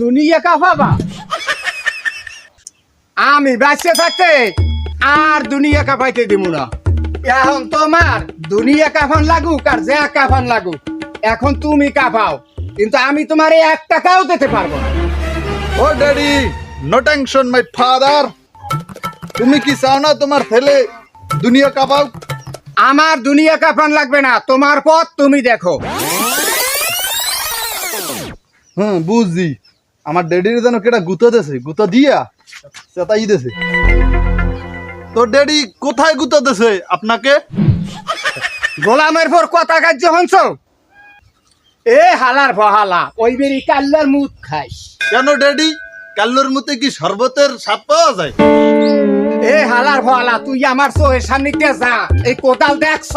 দুনিয়া কাফাবা আমি বাঁচতে থাকতে আর দুনিয়া কাফাইতে দিব না। এখন তোমার দুনিয়া কাফান লাগুক আর যে কাফান লাগুক, এখন তুমি কাফাও কিন্তু আমি তোমার এক টাকাও দিতে পারব ও daddy no tension my father তুমি কি চাও না তোমার ছেলে দুনিয়া কাবাও আমার দুনিয়া কাফান লাগবে না তোমার পথ তুমি দেখো। হুম বুঝছি। আমার ড্যাডির যেন কেটা গুতো দেছে? গুতো দিয়া? চেতাই দেছে। তো ড্যাডি কোথায় গুতো দেছে আপনাকে? গোলামের পর কথা কার্য হনছ? এ হালার ফহালা ওই বেরি কাল্লার মুখ খাইস। কেন ড্যাডি? কাল্লোর মতে কি শরবতের স্বাদ পাওয়া যায়? এ হালার ভালা, তুই আমার চোখের সামনে যা, এই কোদাল দেখছ?